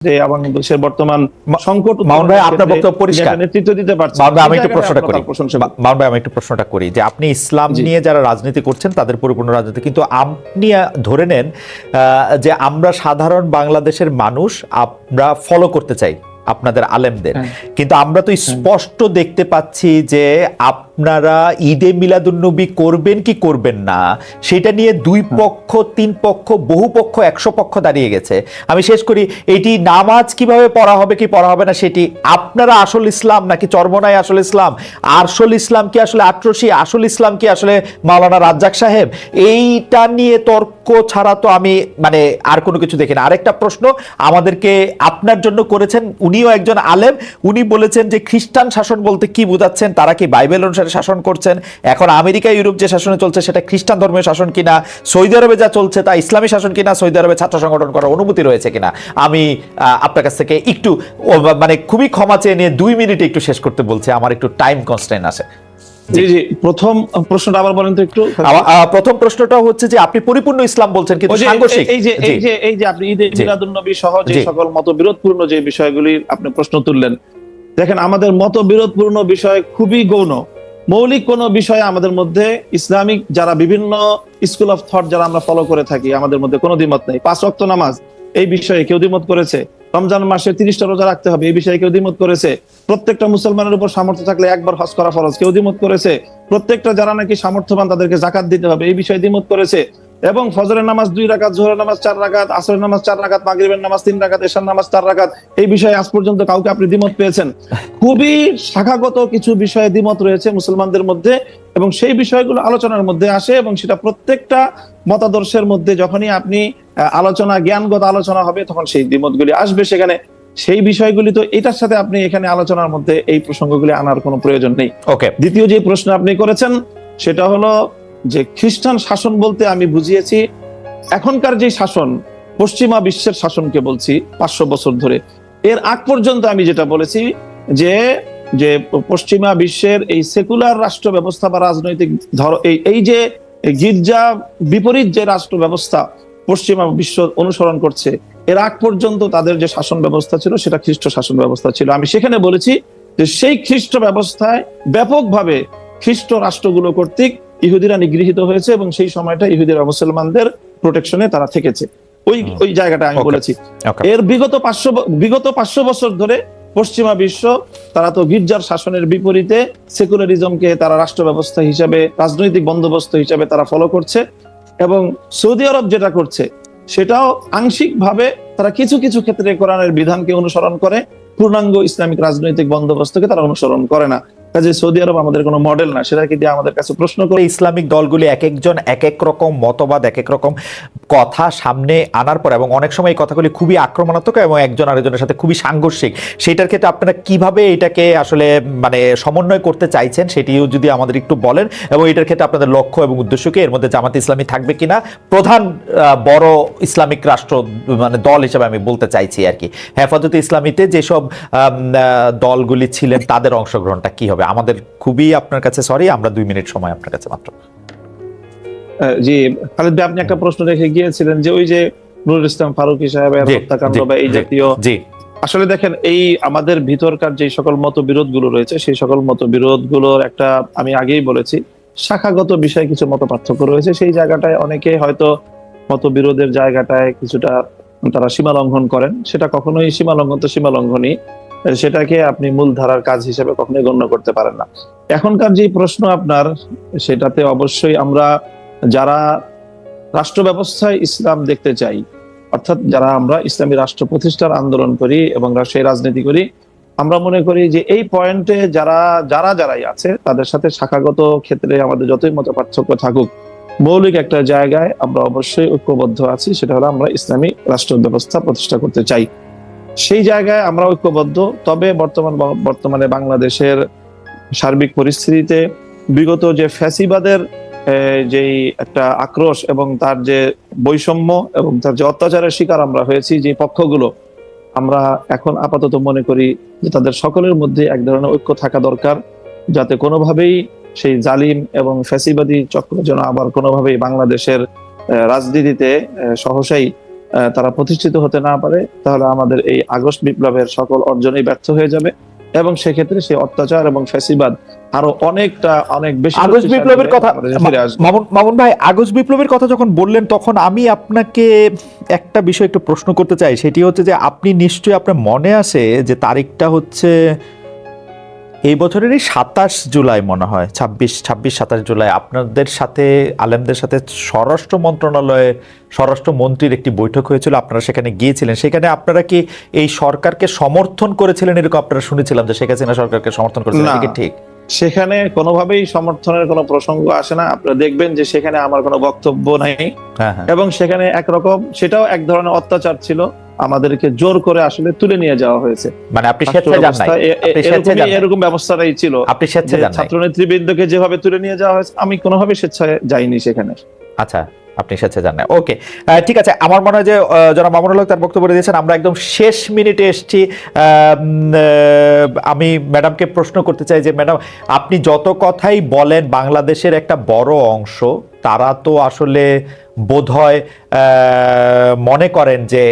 যে বাংলাদেশের বর্তমান সংকট মামুন ভাই, আপনার বক্তব্য পরিষ্কার। নেতৃত্ব দিতে পারছে মামুন ভাই, আমি একটু প্রশ্নটা করি। মামুন ভাই আমি একটু প্রশ্নটা করি যে আপনি ইসলাম নিয়ে যারা রাজনীতি করছেন তাদের পরিপূর্ণ রাজনীতি কিন্তু আপনি ধরে নেন আহ, যে আমরা সাধারণ বাংলাদেশের মানুষ আমরা ফলো করতে চাই আপনাদের আলেমদের হ্যাঁ। কিন্তু আমরা তো স্পষ্ট দেখতে পাচ্ছি যে আপনারা ঈদে মিলাদুন্নবী করবেন কি করবেন না সেটা নিয়ে দুই পক্ষ তিন পক্ষ বহু পক্ষ একশো পক্ষ দাঁড়িয়ে গেছে। আমি শেষ করি এটি নামাজ কীভাবে পড়া হবে কি পড়া হবে না সেটি আপনারা আসল ইসলাম নাকি চর্মনাই আসল ইসলাম? আসল ইসলাম কি আসলে আট্রসি? আসল ইসলাম কি আসলে মাওলানা রাজ্জাক সাহেব? এইটা নিয়ে তর্ক ছাড়া তো আমি মানে আর কোনো কিছু দেখি না। আরেকটা প্রশ্ন আমাদেরকে আপনার জন্য করেছেন উনিও একজন আলেম উনি বলেছেন যে খ্রিস্টান শাসন বলতে কি বোঝাচ্ছেন তারা কি বাইবেল অনুসারে শাসন করছেন। এখন আমেরিকা ইউরোপ যে শাসনে চলছে সেটা খ্রিস্টান ধর্মীয় শাসন কিনা সৌদি আরবে যা চলছে তা ইসলামী শাসন কিনা সৌদি আরবে ছাত্র সংগঠন করার অনুমতি রয়েছে কিনা আমি আপনার কাছ থেকে একটু মানে খুবই ক্ষমা চেয়ে নিয়ে দুই মিনিটে একটু শেষ করতে বলছি। আমার একটু টাইম কনস্ট্যান্ট আছে। জি। জি প্রথম প্রশ্নটা আবার বলেন তো একটু। প্রথম প্রশ্নটা হচ্ছে যে আপনি পরিপূর্ণ ইসলাম বলছেন কিন্তু সাংঘর্ষিক। এই যে এই যে এই যে আপনি ঈদে। মিলাদুন্নবী সহ যে। সকল মতবিরোধপূর্ণ যে বিষয়গুলি আপনি প্রশ্ন তুললেন দেখেন আমাদের মতবিরোধপূর্ণ বিষয় খুবই গৌণ। মৌলিক কোন বিষয়ে আমাদের মধ্যে ইসলামিক যারা বিভিন্ন স্কুল অফ থট যারা আমরা ফলো করে থাকি, আমাদের মধ্যে কোনো দ্বিমত নেই। পাঁচ অক্ত নামাজ, এই বিষয়ে কেউ দ্বিমত করেছে? রমজান মাসে তিরিশটা রোজা রাখতে হবে, এই বিষয়ে কেউ দ্বিমত করেছে? প্রত্যেকটা মুসলমানের উপর সামর্থ্য থাকলে একবার হজ করা ফরজ, কেউ দ্বিমত করেছে? প্রত্যেকটা যারা নাকি সামর্থ্যবান তাদেরকে জাকাত দিতে হবে, এই বিষয়ে দ্বিমত করেছে? এবং ফজরের নামাজ দুই রাকাত জোহরের নামাজ চার রাকাত আসরের নামাজ চার রাকাত মাগরিবের নামাজ তিন রাকাত এশার নামাজ চার রাকাত। এই বিষয়ে আজ পর্যন্ত কাউকে আপনি দ্বিমত পেয়েছেন? খুবই শাখাগত কিছু বিষয়ে দ্বিমত রয়েছে মুসলমানদের মধ্যে এবং সেই বিষয়গুলো আলোচনার মধ্যে আসে এবং সেটা প্রত্যেকটা মতাদর্শের মধ্যে যখনই আপনি আলোচনা জ্ঞানগত আলোচনা হবে তখন সেই দ্বিমতগুলি আসবে সেখানে। সেই বিষয়গুলি তো এটার সাথে আপনি এখানে আলোচনার মধ্যে এই প্রসঙ্গগুলি আনার কোনো প্রয়োজন নেই। ওকে দ্বিতীয় যে প্রশ্ন আপনি করেছেন সেটা হলো যে খ্রিস্টান শাসন বলতে আমি বুঝিয়েছি, এখনকার যে শাসন, পশ্চিমা বিশ্বের শাসনকে বলছি পাঁচশো বছর ধরে। এর আগ পর্যন্ত আমি যেটা বলেছি যে যে পশ্চিমা বিশ্বের এই সেকুলার রাষ্ট্র ব্যবস্থা বা রাজনৈতিক ধর, এই এই যে গির্জা বিপরীত যে রাষ্ট্র ব্যবস্থা পশ্চিমা বিশ্ব অনুসরণ করছে, এর আগ পর্যন্ত তাদের যে শাসন ব্যবস্থা ছিল সেটা খ্রিস্ট শাসন ব্যবস্থা ছিল। আমি সেখানে বলেছি যে সেই খ্রিস্ট ব্যবস্থায় ব্যাপকভাবে খ্রিস্ট রাষ্ট্রগুলো কর্তৃক ইহুদিরা নিগৃহীত হয়েছে এবং সেই সময়টা ইহুদিরা মুসলমানদের প্রোটেকশনে তারা থেকেছে। ওই ওই জায়গাটা আমি বলেছি। এর বিগত পাঁচশো বিগত পাঁচশো বছর ধরে পশ্চিমা বিশ্ব তারা তো গির্জার শাসনের বিপরীতে সেকুলারিজমকে তারা রাষ্ট্র ব্যবস্থা হিসাবে রাজনৈতিক বন্দোবস্ত হিসাবে তারা ফলো করছে এবং সৌদি আরব যেটা করছে সেটাও আংশিকভাবে তারা কিছু কিছু ক্ষেত্রে কোরআনের বিধানকে অনুসরণ করে পূর্ণাঙ্গ ইসলামিক রাজনৈতিক বন্দোবস্তকে তারা অনুসরণ করে না। কাজে সৌদি আরব আমাদের কোনো মডেল না, সেটা কি দিয়ে আমাদের কাছে প্রশ্ন করে ইসলামিক দলগুলি এক একজন এক এক রকম মতবাদ এক এক রকম কথা সামনে আনার পর এবং অনেক সময় এই কথাগুলি খুবই আক্রমণাত্মক এবং একজন আরেকজনের সাথে খুবই সাংঘর্ষিক। সেটার ক্ষেত্রে আপনারা কীভাবে এটাকে আসলে মানে সমন্বয় করতে চাইছেন সেটিও যদি আমাদের একটু বলেন এবং এটার ক্ষেত্রে আপনাদের লক্ষ্য এবং উদ্দেশ্য কি? এর মধ্যে জামাত ইসলামী থাকবে কিনা? প্রধান বড় ইসলামিক রাষ্ট্র মানে দল হিসেবে আমি বলতে চাইছি আর কি। হেফাজতে ইসলামীতে যেসব দলগুলি ছিলেন তাদের অংশগ্রহণটা কি হবে? আমাদের খুবই আপনার কাছে সরি আমরা দুই মিনিট সময় আপনার কাছে মাত্র। জি খালিদ ভাই আপনি একটা প্রশ্ন রেখে গিয়েছিলেন যে ওই যে নুরুল ইসলাম ফারুকি সাহেবের হত্যাকাণ্ড বা এই জাতীয়। জি। আসলে দেখেন এই আমাদের ভিতরকার যে সকল মতবিরোধগুলো রয়েছে সেই সকল মতবিরোধগুলোর একটা আমি আগেই বলেছি শাখাগত বিষয়ে কিছু মত পার্থক্য রয়েছে। সেই জায়গাটায় অনেকে হয়তো মতবিরোধের জায়গাটায় কিছুটা তারা সীমা লঙ্ঘন করেন। সেটা কখনোই সীমা লঙ্ঘন তো সীমা লঙ্ঘনই। সেটাকে আপনি মূল ধারার কাজ হিসেবে কখনোই গণ্য করতে পারেন না। এখনকার যে প্রশ্ন আপনার, সেটাতে অবশ্যই আমরা যারা রাষ্ট্র ব্যবস্থায় ইসলাম দেখতে চাই, অর্থাৎ যারা আমরা ইসলামী রাষ্ট্র প্রতিষ্ঠার আন্দোলন করি এবং সেই রাজনীতি করি, আমরা মনে করি যে এই পয়েন্টে যারা যারা যারাই আছে, তাদের সাথে শাখাগত ক্ষেত্রে আমাদের যতই মত পার্থক্য থাকুক, মৌলিক একটা জায়গায় আমরা অবশ্যই ঐক্যবদ্ধ আছি, সেটা হলো আমরা ইসলামী রাষ্ট্র ব্যবস্থা প্রতিষ্ঠা করতে চাই। সেই জায়গায় আমরা ঐক্যবদ্ধ। তবে বর্তমান বর্তমানে বাংলাদেশের সার্বিক পরিস্থিতিতে বিগত যে ফ্যাসিবাদের যেই একটা আক্রোশ এবং তার যে বৈষম্য এবং তার যে অত্যাচারের শিকার আমরা হয়েছি, যে পক্ষগুলো, আমরা এখন আপাতত মনে করি যে তাদের সকলের মধ্যে এক ধরনের ঐক্য থাকা দরকার, যাতে কোনোভাবেই সেই জালিম এবং ফ্যাসিবাদী চক্র যেন আবার কোনোভাবেই বাংলাদেশের রাজনীতিতে সহসাই তারা প্রতিষ্ঠিত হতে না পারে তাহলে আমাদের এই আগস্ট বিপ্লবের সকল অর্জনই ব্যর্থ হয়ে যাবে। এবং সেক্ষেত্রে সেই অত্যাচার এবং ফ্যাসিবাদ আরও অনেকটা অনেক বেশি আগস্ট বিপ্লবের কথা মামুন ভাই আগস্ট বিপ্লবের কথা যখন বললেন তখন আমি আপনাকে একটা বিষয় একটু প্রশ্ন করতে চাই। সেটি হচ্ছে যে আপনি নিশ্চয়ই আপনার মনে আছে যে তারিখটা হচ্ছে এই বছরের এই সাতাশ জুলাই মনে হয় ছাব্বিশ ছাব্বিশ সাতাশ জুলাই। আপনাদের সাথে আলেমদের সাথে স্বরাষ্ট্র মন্ত্রণালয়ে স্বরাষ্ট্র মন্ত্রীর একটি বৈঠক হয়েছিল আপনারা সেখানে গিয়েছিলেন। সেখানে আপনারা কি এই সরকারকে সমর্থন করেছিলেন? এরকম আপনারা শুনেছিলাম যে শেখ হাসিনা সরকারকে সমর্থন করেছিলেন। ঠিক। সেখানে কোনোভাবেই সমর্থনের কোনো প্রসঙ্গ আসে না। আপনারা দেখবেন যে সেখানে আমার কোনো বক্তব্য নাই। হ্যাঁ হ্যাঁ। এবং সেখানে একরকম সেটাও এক ধরনের অত্যাচার ছিল। আমাদেরকে জোর করে আসলে তুলে নিয়ে যাওয়া হয়েছে। মানে আপনি স্বেচ্ছায় যান নাই। এরকম ব্যবস্থাটাই ছিল আপনি স্বেচ্ছায় যান ছাত্র নেতৃবৃন্দকে যেভাবে তুলে নিয়ে যাওয়া হয়েছে আমি কোনোভাবে স্বেচ্ছায় যাইনি সেখানে। আচ্ছা। আপনি সাথে জানেন ওকে ঠিক আছে, আমার মনে হয় যে যারা মামুনুল হক তার বক্তব্য দিয়েছেন। আমরা একদম শেষ মিনিটে এসেছি। আমি ম্যাডামকে প্রশ্ন করতে চাই যে, ম্যাডাম, আপনি যত কথাই বলেন, বাংলাদেশের একটা বড় অংশ তারা তো আসলে বোধহয় মনে করেন যে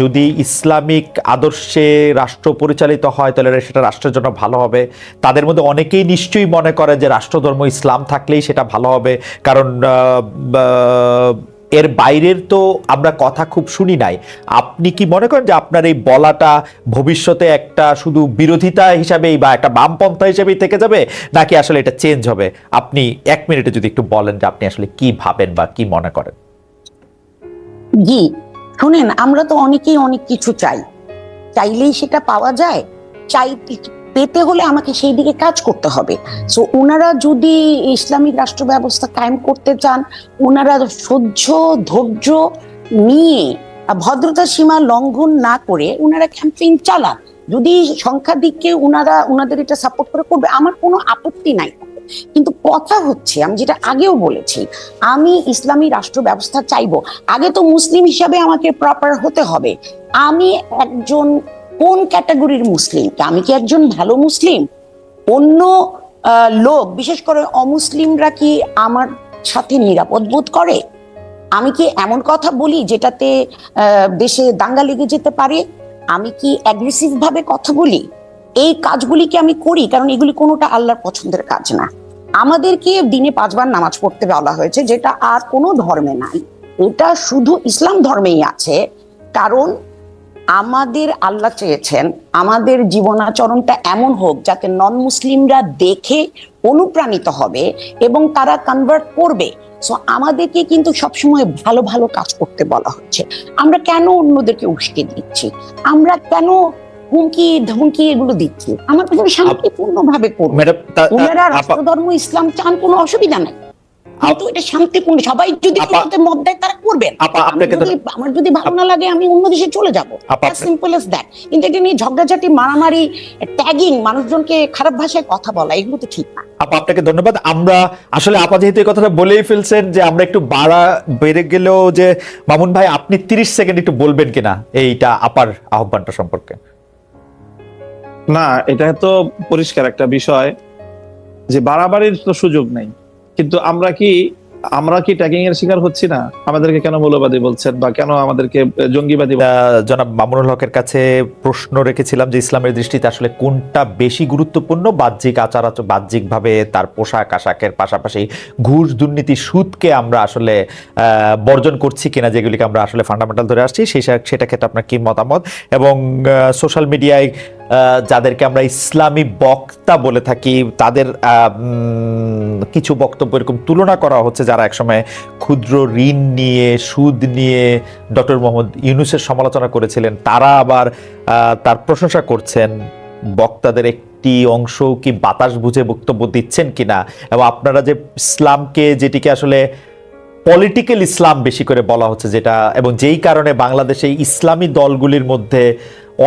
যদি ইসলামিক আদর্শে রাষ্ট্র পরিচালিত হয়, তাহলে সেটা রাষ্ট্রের জন্য ভালো হবে। তাদের মধ্যে অনেকেই নিশ্চয়ই মনে করে যে, রাষ্ট্রধর্ম ইসলাম থাকলেই সেটা ভালো হবে। কারণ এর বাইরের তো আমরা কথা খুব শুনি নাই। আপনি কি মনে করেন যে আপনার এই বলাটা ভবিষ্যতে একটা শুধু বিরোধিতা হিসাবেই বা একটা বামপন্থা হিসেবেই থেকে যাবে, নাকি আসলে এটা চেঞ্জ হবে? আপনি এক মিনিটে যদি একটু বলেন যে আপনি আসলে কি ভাবেন বা কি মনে করেন। জি, শুনেন, আমরা তো অনেকেই অনেক কিছু চাই। চাইলেই সেটা পাওয়া যায়, চাই পেতে হলে আমাকে সেই দিকে কাজ করতে হবে। সো ওনারা যদি ইসলামিক রাষ্ট্র ব্যবস্থা কায়েম করতে চান ওনারা সহ্য, ধৈর্য নিয়ে ভদ্রতা সীমা লঙ্ঘন না করে ওনারা ক্যাম্পেইন চালান। যদি সংখ্যাধিককে ওনারা ওনাদের এটা সাপোর্ট করে করবে, আমার কোনো আপত্তি নাই। কিন্তু কথা হচ্ছে, আমি যেটা আগেও বলেছি, আমি ইসলামী রাষ্ট্র ব্যবস্থা চাইব। আগে তো মুসলিম হিসাবে আমাকে প্রপার হতে হবে। আমি একজন কোন ক্যাটাগরির মুসলিম? আমি কি একজন ভালো মুসলিম? অন্য লোক, বিশেষ করে অমুসলিমরা কি আমার সাথে নিরাপদ বোধ করে? আমি কি এমন কথা বলি যেটাতে দেশে দাঙ্গা লেগে যেতে পারে? আমি কি অ্যাগ্রেসিভ ভাবে কথা বলি? এই কাজগুলি কি আমি করি? কারণ এগুলি কোনোটা আল্লাহর পছন্দের কাজ না। আমাদেরকে দিনে পাঁচবার নামাজ পড়তে বলা হয়েছে, যেটা আর কোনো ধর্মে নাই। এটা শুধু ইসলাম ধর্মেই আছে। কারণ আমাদের আল্লাহ চেয়েছেন আমাদের জীবনাচরণটা এমন হোক যাতে নন মুসলিমরা দেখে অনুপ্রাণিত হবে এবং তারা কনভার্ট করবে। সো আমাদেরকে কিন্তু সবসময় ভালো ভালো কাজ করতে বলা হচ্ছে। আমরা কেন অন্যদেরকে উস্কে দিচ্ছি? আমরা কেন হুমকি ধমকি এগুলো দিচ্ছি? আমরা শান্তিপূর্ণ ভাবে করব? ওনারা রাষ্ট্রধর্ম ইসলাম চান কোনো অসুবিধা নাই। কিন্তু এটা শান্তিপূর্ণ। সবাই যদি মত দেয় তারা করবেন। আপা আপনাকে যদি আমার যদি ভালো না লাগে আমি অন্য দেশে চলে যাব। সিম্পল এস দ্যাট কিন্তু এটা নিয়ে ঝগড়াঝাটি মারামারি ট্যাগিং মানুষজনকে খারাপ ভাষায় কথা বলা এগুলো তো ঠিক না। আপা আপনাকে ধন্যবাদ। আমরা আসলে আপা যেহেতু এই কথাটা বলেই ফেলছেন যে আমরা একটু বাড়া বেড়ে গেলেও যে মামুন ভাই আপনি তিরিশ সেকেন্ড একটু বলবেন কিনা এইটা আপার আহ্বানটা সম্পর্কে? না এটা তো পরিষ্কার একটা বিষয় যে বাড়াবাড়ির তো সুযোগ নেই। কিন্তু আমরা কি আমরা কি ট্যাগিং এর শিকার হচ্ছি না? আমাদেরকে কেন মৌলবাদী বলছেন বা কেন আমাদেরকে জঙ্গিবাদী জনাব মামুনুল হকের কাছে প্রশ্ন রেখেছিলাম যে ইসলামের দৃষ্টিতে আসলে কোনটা বেশি গুরুত্বপূর্ণ? বাহ্যিক আচার আচর বাহ্যিকভাবে তার পোশাক, আশাকের পাশাপাশি ঘুষ, দুর্নীতি, সুদকে আমরা আসলে বর্জন করছি কিনা যেগুলিকে আমরা আসলে ফান্ডামেন্টাল ধরে আসছি, সেই সেটা ক্ষেত্রে আপনার কি মতামত? এবং সোশ্যাল মিডিয়ায় যাদেরকে আমরা ইসলামী বক্তা বলে থাকি, তাদের কিছু বক্তব্য এরকম তুলনা করা হচ্ছে যারা একসময় ক্ষুদ্র ঋণ নিয়ে, সুদ নিয়ে ডক্টর মোহাম্মদ ইউনুসের সমালোচনা করেছিলেন, তারা আবার তার প্রশংসা করছেন, বক্তাদের একটি অংশ কি বাতাস বুঝে বক্তব্য দিচ্ছেন কিনা? এবং আপনারা যে ইসলামকে, যেটিকে আসলে পলিটিক্যাল ইসলাম বেশি করে বলা হচ্ছে, যেটা, এবং যেই কারণে বাংলাদেশে ইসলামী দলগুলির মধ্যে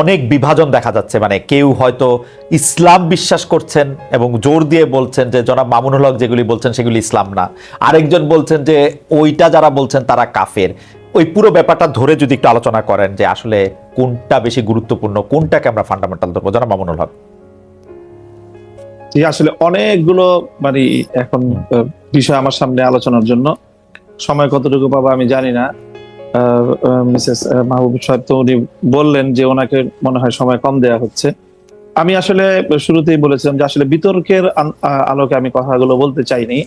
অনেক বিভাজন দেখা যাচ্ছে। মানে কেউ হয়তো ইসলাম বিশ্বাস করছেন এবং জোর দিয়ে বলছেন যে, জনাব মামুনুল হক যেগুলি বলছেন সেগুলি ইসলাম না। আরেকজন বলছেন যে, ওইটা যারা বলছেন তারা কাফের। ওই পুরো ব্যাপারটা ধরে যদি একটু আলোচনা করেন যে, আসলে কোনটা বেশি গুরুত্বপূর্ণ, কোনটাকে আমরা ফান্ডামেন্টাল ধরবো? জনাব মামুনুল হক। আসলে অনেকগুলো মানে এখন বিষয় আমার সামনে আলোচনার জন্য। সময় কতটুকু পাবো আমি জানি না। মিসেস মাহবুব সাহেব তো উনি বললেন যে ওনাকে মনে হয় সময় কম দেয়া হচ্ছে। আমি আসলে শুরুতেই বলেছিলাম যে আসলে বিতর্কের আলোকে আমি কথাগুলো বলতে চাইনি।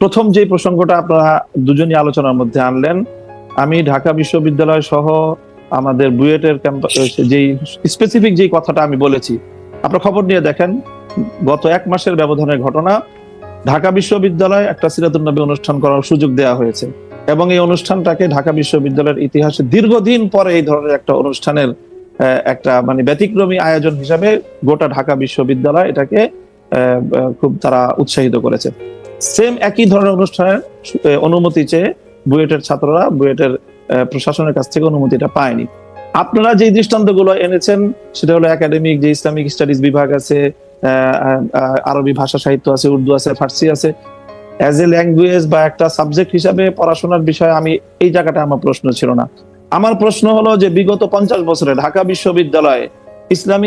প্রথম যে প্রসঙ্গটা আপনারা দুজনই আলোচনার মধ্যে আনলেন আমি ঢাকা বিশ্ববিদ্যালয় সহ আমাদের বুয়েটের ক্যাম্পাস যেই স্পেসিফিক যেই কথাটা আমি বলেছি আপনারা খবর নিয়ে দেখেন গত এক মাসের ব্যবধানের ঘটনা ঢাকা বিশ্ববিদ্যালয় একটা সিরাতুল নবী অনুষ্ঠান করার সুযোগ দেওয়া হয়েছে। এবং এই অনুষ্ঠানটাকে ঢাকা বিশ্ববিদ্যালয়ের ইতিহাসে দীর্ঘদিন পরে এই ধরনের একটা অনুষ্ঠানের একটা মানে ব্যতিক্রমী আয়োজন হিসাবে গোটা ঢাকা বিশ্ববিদ্যালয় এটাকে খুব তারা উৎসাহিত করেছে। সেম একই ধরনের অনুষ্ঠানের অনুমতি চেয়ে বুয়েটের ছাত্ররা বুয়েটের প্রশাসনের কাছ থেকে অনুমতিটা পায়নি। আপনারা যে দৃষ্টান্তগুলো এনেছেন, সেটা হলো একাডেমিক যে ইসলামিক স্টাডিজ বিভাগ আছে আরবি ভাষা সাহিত্য আছে, উর্দু আছে, ফার্সি আছে অ্যাজ এ ল্যাঙ্গুয়েজ বা একটা সাবজেক্ট হিসাবে পড়াশোনার বিষয়ে আমি এই জায়গাটা আমার প্রশ্ন ছিল না। আমার প্রশ্ন হলো যে বিগত পঞ্চাশ বছরে ঢাকা বিশ্ববিদ্যালয়ে ইসলামিক